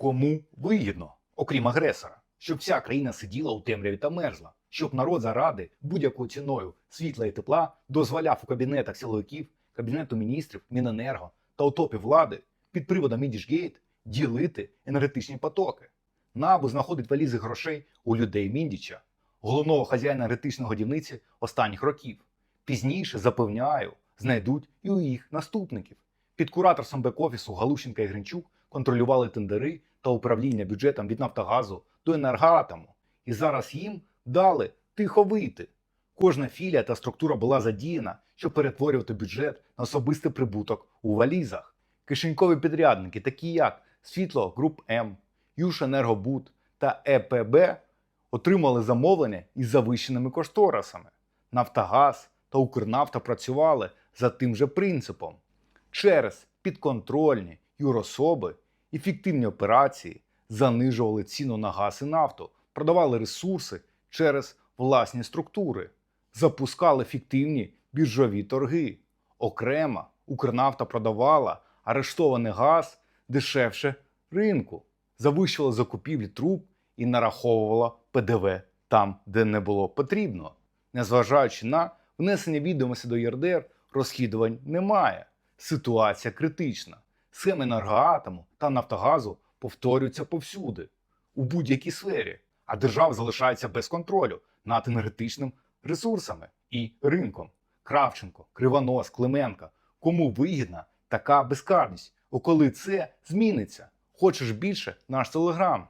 Кому вигідно, окрім агресора, щоб вся країна сиділа у темряві та мерзла, щоб народ заради будь-якою ціною світла і тепла дозволяв у кабінетах силовиків, кабінету міністрів, Міненерго та у топі влади під приводом Міндічгейт ділити енергетичні потоки. НАБУ знаходить валізи грошей у людей Міндіча, головного хазяїна енергетичної годівниці останніх років. Пізніше, запевняю, знайдуть і у їх наступників. Під кураторством бек-офісу Галущенка і Гринчук контролювали тендери та управління бюджетом від Нафтогазу до енергоатому. І зараз їм дали тихо вийти. Кожна філія та структура була задіяна, щоб перетворювати бюджет на особистий прибуток у валізах. Кишенькові підрядники, такі як Світло Груп М, Юшенергобуд та ЕПБ, отримали замовлення із завищеними кошторисами. Нафтогаз та Укрнафта працювали за тим же принципом. Через підконтрольні юрособи і фіктивні операції занижували ціну на газ і нафту, продавали ресурси через власні структури, запускали фіктивні біржові торги. Окремо Укрнафта продавала арештований газ дешевше ринку, завищувала закупівлі труб і нараховувала ПДВ там, де не було потрібно. Незважаючи на внесення відомості до ЄРДР, розслідувань немає. Ситуація критична. Схеми енергоатому та Нафтогазу повторюються повсюди, у будь-якій сфері, а держава залишається без контролю над енергетичним ресурсами і ринком. Кравченко, Кривонос, Клименко. Кому вигідна така безкарність? О, коли це зміниться? Хочеш більше? Наш телеграм.